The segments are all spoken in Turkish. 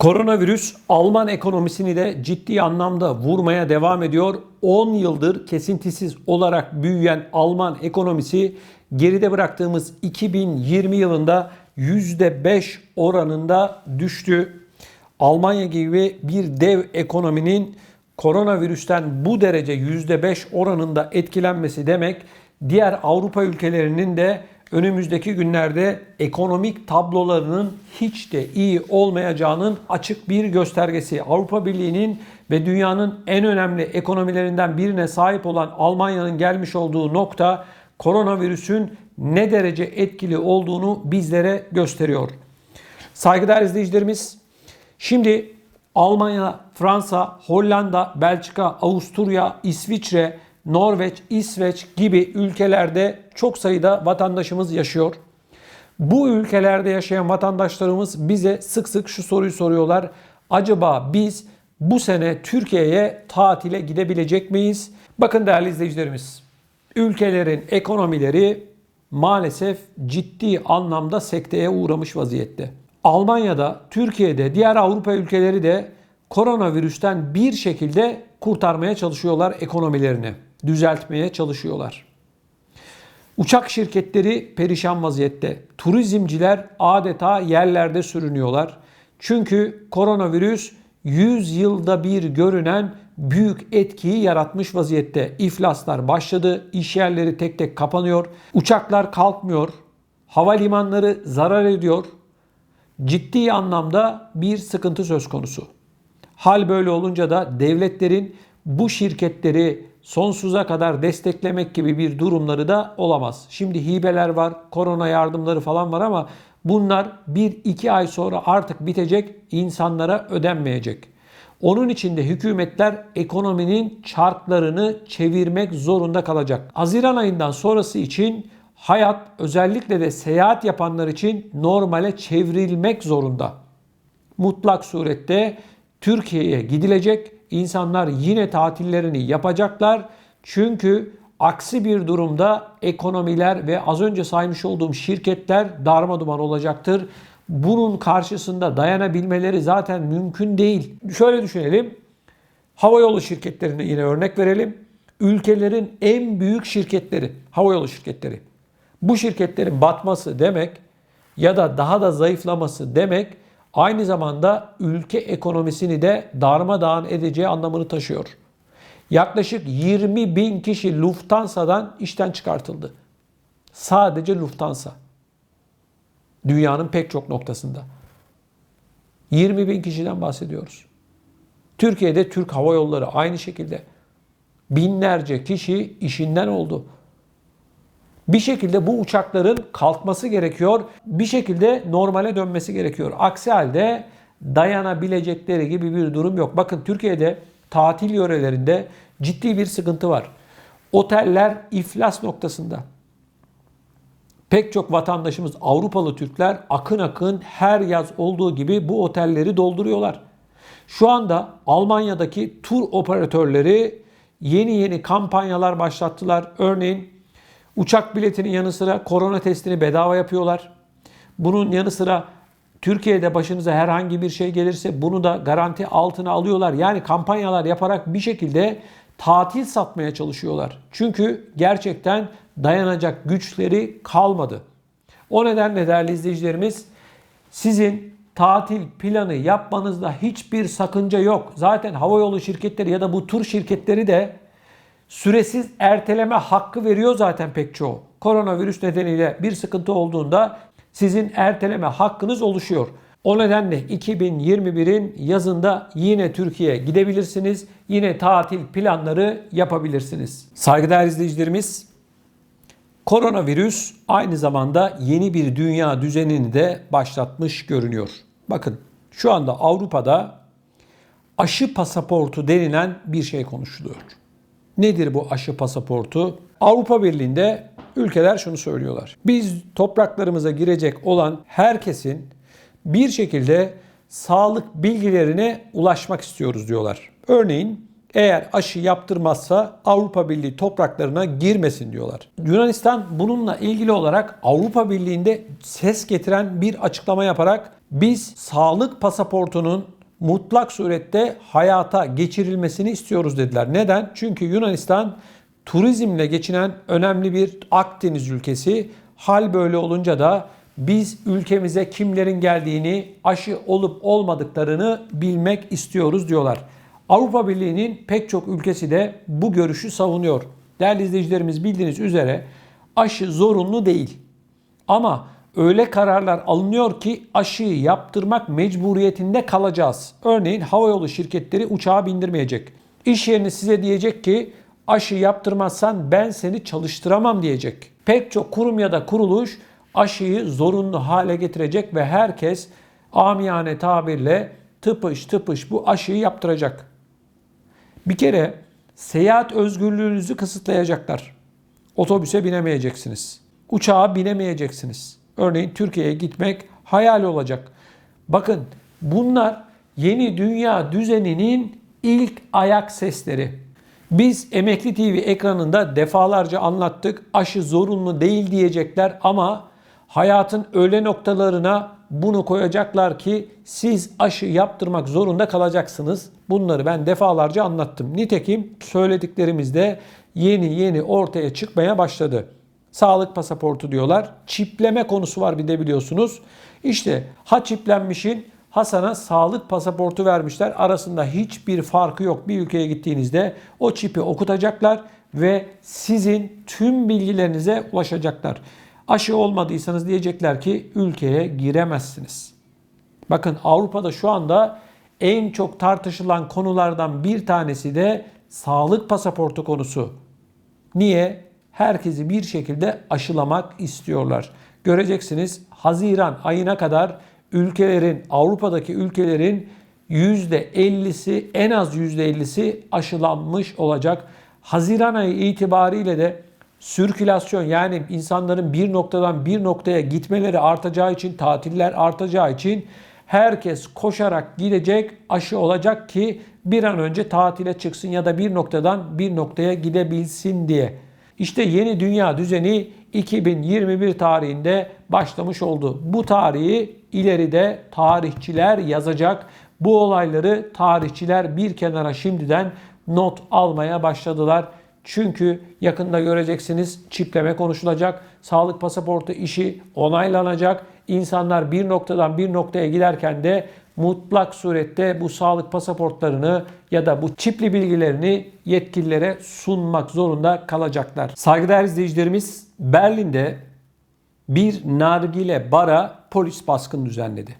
Koronavirüs Alman ekonomisini de ciddi anlamda vurmaya devam ediyor. 10 yıldır kesintisiz olarak büyüyen Alman ekonomisi geride bıraktığımız 2020 yılında %5 oranında düştü. Almanya gibi bir dev ekonominin koronavirüsten bu derece %5 oranında etkilenmesi demek diğer Avrupa ülkelerinin de önümüzdeki günlerde ekonomik tablolarının hiç de iyi olmayacağının açık bir göstergesi. Avrupa Birliği'nin ve dünyanın en önemli ekonomilerinden birine sahip olan Almanya'nın gelmiş olduğu nokta koronavirüsün ne derece etkili olduğunu bizlere gösteriyor. Saygıdeğer izleyicilerimiz, şimdi Almanya, Fransa, Hollanda, Belçika, Avusturya, İsviçre, Norveç, İsveç gibi ülkelerde çok sayıda vatandaşımız yaşıyor. Bu ülkelerde yaşayan vatandaşlarımız bize sık sık şu soruyu soruyorlar. Acaba biz bu sene Türkiye'ye tatile gidebilecek miyiz? Bakın değerli izleyicilerimiz, ülkelerin ekonomileri maalesef ciddi anlamda sekteye uğramış vaziyette. Almanya'da, Türkiye'de, diğer Avrupa ülkeleri de koronavirüsten bir şekilde kurtarmaya çalışıyorlar ekonomilerini, düzeltmeye çalışıyorlar. Uçak şirketleri perişan vaziyette. Turizmciler adeta yerlerde sürünüyorlar. Çünkü koronavirüs 100 yılda bir görünen büyük etkiyi yaratmış vaziyette. İflaslar başladı, iş yerleri tek tek kapanıyor, uçaklar kalkmıyor, havalimanları zarar ediyor. Ciddi anlamda bir sıkıntı söz konusu. Hal böyle olunca da devletlerin bu şirketleri sonsuza kadar desteklemek gibi bir durumları da olamaz. Şimdi hibeler var, korona yardımları falan var ama bunlar 1-2 ay sonra artık bitecek, insanlara ödenmeyecek. Onun için de hükümetler ekonominin çarklarını çevirmek zorunda kalacak. Haziran ayından sonrası için hayat özellikle de seyahat yapanlar için normale çevrilmek zorunda. Mutlak surette Türkiye'ye gidilecek. İnsanlar yine tatillerini yapacaklar. Çünkü aksi bir durumda ekonomiler ve az önce saymış olduğum şirketler darma duman olacaktır. Bunun karşısında dayanabilmeleri zaten mümkün değil. Şöyle düşünelim. Havayolu şirketlerine yine örnek verelim. Ülkelerin en büyük şirketleri, havayolu şirketleri. Bu şirketlerin batması demek ya da daha da zayıflaması demek aynı zamanda ülke ekonomisini de darmadağın edeceği anlamını taşıyor. Yaklaşık 20 bin kişi Lufthansa'dan işten çıkartıldı. Sadece Lufthansa. Dünyanın pek çok noktasında. 20 bin kişiden bahsediyoruz. Türkiye'de Türk Hava Yolları aynı şekilde. Binlerce kişi işinden oldu. Bir şekilde bu uçakların kalkması gerekiyor. Bir şekilde normale dönmesi gerekiyor. Aksi halde dayanabilecekleri gibi bir durum yok. Bakın Türkiye'de tatil yörelerinde ciddi bir sıkıntı var. Oteller iflas noktasında. Pek çok vatandaşımız Avrupalı Türkler akın akın her yaz olduğu gibi bu otelleri dolduruyorlar. Şu anda Almanya'daki tur operatörleri yeni yeni kampanyalar başlattılar. Örneğin uçak biletinin yanı sıra korona testini bedava yapıyorlar. Bunun yanı sıra Türkiye'de başınıza herhangi bir şey gelirse bunu da garanti altına alıyorlar. Yani kampanyalar yaparak bir şekilde tatil satmaya çalışıyorlar. Çünkü gerçekten dayanacak güçleri kalmadı. O nedenle değerli izleyicilerimiz sizin tatil planı yapmanızda hiçbir sakınca yok. Zaten havayolu şirketleri ya da bu tur şirketleri de süresiz erteleme hakkı veriyor zaten pek çoğu. Koronavirüs nedeniyle bir sıkıntı olduğunda sizin erteleme hakkınız oluşuyor. O nedenle 2021'in yazında yine Türkiye'ye gidebilirsiniz. Yine tatil planları yapabilirsiniz. Saygıdeğer izleyicilerimiz, koronavirüs aynı zamanda yeni bir dünya düzenini de başlatmış görünüyor. Bakın şu anda Avrupa'da aşı pasaportu denilen bir şey konuşuluyor. Nedir bu aşı pasaportu? Avrupa Birliği'nde ülkeler şunu söylüyorlar. Biz topraklarımıza girecek olan herkesin bir şekilde sağlık bilgilerine ulaşmak istiyoruz diyorlar. Örneğin eğer aşı yaptırmazsa Avrupa Birliği topraklarına girmesin diyorlar. Yunanistan bununla ilgili olarak Avrupa Birliği'nde ses getiren bir açıklama yaparak Biz sağlık pasaportunun mutlak surette hayata geçirilmesini istiyoruz dediler. Neden? Çünkü Yunanistan turizmle geçinen önemli bir Akdeniz ülkesi. Hal böyle olunca da biz ülkemize kimlerin geldiğini, aşı olup olmadıklarını bilmek istiyoruz diyorlar. Avrupa Birliği'nin pek çok ülkesi de bu görüşü savunuyor. Değerli izleyicilerimiz bildiğiniz üzere aşı zorunlu değil. Ama öyle kararlar alınıyor ki aşıyı yaptırmak mecburiyetinde kalacağız. Örneğin havayolu şirketleri uçağa bindirmeyecek. İş yerini size diyecek ki aşı yaptırmazsan ben seni çalıştıramam diyecek. Pek çok kurum ya da kuruluş aşıyı zorunlu hale getirecek ve herkes amiyane tabirle tıpış tıpış bu aşıyı yaptıracak. Bir kere seyahat özgürlüğünüzü kısıtlayacaklar. Otobüse binemeyeceksiniz. Uçağa binemeyeceksiniz. Örneğin Türkiye'ye gitmek hayal olacak. Bakın bunlar yeni dünya düzeninin ilk ayak sesleri. Biz Emekli TV ekranında defalarca anlattık. Aşı zorunlu değil diyecekler ama hayatın öyle noktalarına bunu koyacaklar ki siz aşı yaptırmak zorunda kalacaksınız. Bunları ben defalarca anlattım. Nitekim söylediklerimizde yeni yeni ortaya çıkmaya başladı. Sağlık pasaportu diyorlar. Çipleme konusu var bir de biliyorsunuz. İşte ha çiplenmişin ha sana sağlık pasaportu vermişler. Arasında hiçbir farkı yok. Bir ülkeye gittiğinizde o çipi okutacaklar ve sizin tüm bilgilerinize ulaşacaklar. Aşı olmadıysanız diyecekler ki ülkeye giremezsiniz. Bakın Avrupa'da şu anda en çok tartışılan konulardan bir tanesi de sağlık pasaportu konusu. Niye? Herkesi bir şekilde aşılamak istiyorlar. Göreceksiniz Haziran ayına kadar ülkelerin, Avrupa'daki ülkelerin %50'si en az %50'si aşılanmış olacak. Haziran ayı itibariyle de sirkülasyon yani insanların bir noktadan bir noktaya gitmeleri artacağı için, tatiller artacağı için herkes koşarak gidecek, aşı olacak ki bir an önce tatile çıksın ya da bir noktadan bir noktaya gidebilsin diye. İşte yeni dünya düzeni 2021 tarihinde başlamış oldu. Bu tarihi ileride tarihçiler yazacak. Bu olayları tarihçiler bir kenara şimdiden not almaya başladılar. Çünkü yakında göreceksiniz çipleme konuşulacak. Sağlık pasaportu işi onaylanacak. İnsanlar bir noktadan bir noktaya giderken de mutlak surette bu sağlık pasaportlarını ya da bu çipli bilgilerini yetkililere sunmak zorunda kalacaklar. Saygıdeğer izleyicilerimiz Berlin'de bir nargile bara polis baskın düzenledi.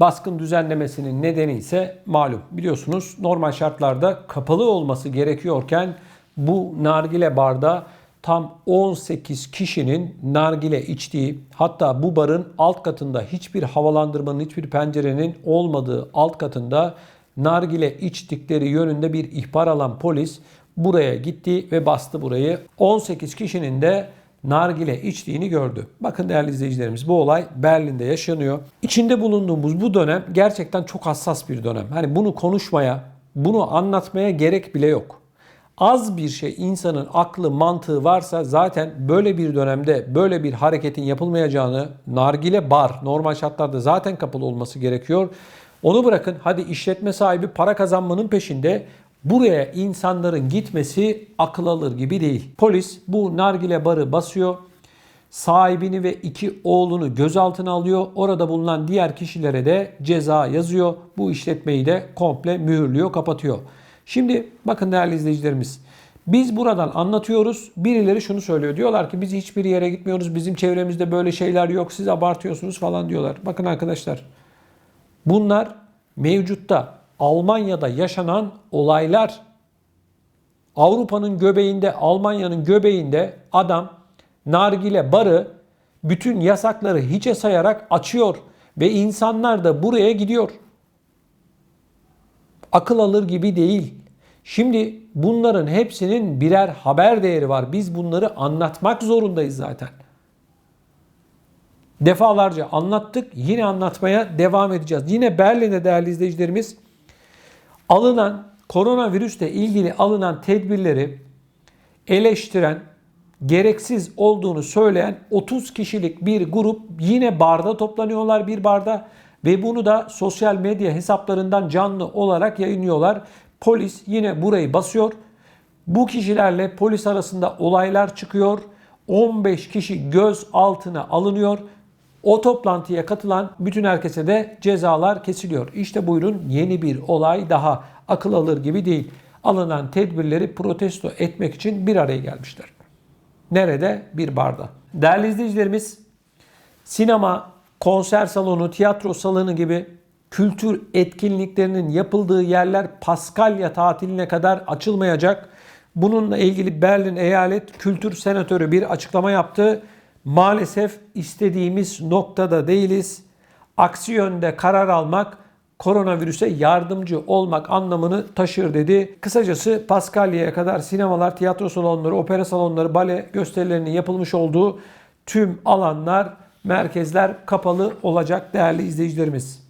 Baskın düzenlemesinin nedeni ise malum. Biliyorsunuz normal şartlarda kapalı olması gerekiyorken bu nargile barda tam 18 kişinin nargile içtiği hatta bu barın alt katında hiçbir havalandırmanın hiçbir pencerenin olmadığı alt katında nargile içtikleri yönünde bir ihbar alan polis buraya gitti ve bastı burayı. 18 kişinin de nargile içtiğini gördü. Bakın değerli izleyicilerimiz bu olay Berlin'de yaşanıyor. İçinde bulunduğumuz bu dönem gerçekten çok hassas bir dönem. Hani bunu konuşmaya, bunu anlatmaya gerek bile yok az bir şey insanın aklı mantığı varsa zaten böyle bir dönemde böyle bir hareketin yapılmayacağını nargile bar normal şartlarda zaten kapalı olması gerekiyor. Onu bırakın hadi işletme sahibi para kazanmanın peşinde buraya insanların gitmesi akıl alır gibi değil. Polis bu nargile barı basıyor. Sahibini ve iki oğlunu gözaltına alıyor. Orada bulunan diğer kişilere de ceza yazıyor. Bu işletmeyi de komple mühürlüyor, kapatıyor. Şimdi bakın değerli izleyicilerimiz. Biz buradan anlatıyoruz. Birileri şunu söylüyor. Diyorlar ki biz hiçbir yere gitmiyoruz. Bizim çevremizde böyle şeyler yok. Siz abartıyorsunuz falan diyorlar. Bakın arkadaşlar. Bunlar mevcutta Almanya'da yaşanan olaylar. Avrupa'nın göbeğinde, Almanya'nın göbeğinde adam nargile barı bütün yasakları hiçe sayarak açıyor ve insanlar da buraya gidiyor akıl alır gibi değil. Şimdi bunların hepsinin birer haber değeri var. Biz bunları anlatmak zorundayız zaten. Defalarca anlattık. Yine anlatmaya devam edeceğiz. Yine Berlin'de değerli izleyicilerimiz alınan koronavirüsle ilgili alınan tedbirleri eleştiren, gereksiz olduğunu söyleyen 30 kişilik bir grup yine barda toplanıyorlar bir barda ve bunu da sosyal medya hesaplarından canlı olarak yayınlıyorlar. Polis yine burayı basıyor. Bu kişilerle polis arasında olaylar çıkıyor. 15 kişi göz altına alınıyor. O toplantıya katılan bütün herkese de cezalar kesiliyor. İşte buyurun yeni bir olay daha. Akıl alır gibi değil. Alınan tedbirleri protesto etmek için bir araya gelmişler. Nerede? Bir barda. Değerli izleyicilerimiz, sinema, konser salonu, tiyatro salonu gibi kültür etkinliklerinin yapıldığı yerler Paskalya tatiline kadar açılmayacak. Bununla ilgili Berlin Eyalet Kültür Senatörü bir açıklama yaptı. Maalesef istediğimiz noktada değiliz. Aksi yönde karar almak koronavirüse yardımcı olmak anlamını taşır dedi. Kısacası Paskalya'ya kadar sinemalar, tiyatro salonları, opera salonları, bale gösterilerinin yapılmış olduğu tüm alanlar, merkezler kapalı olacak değerli izleyicilerimiz.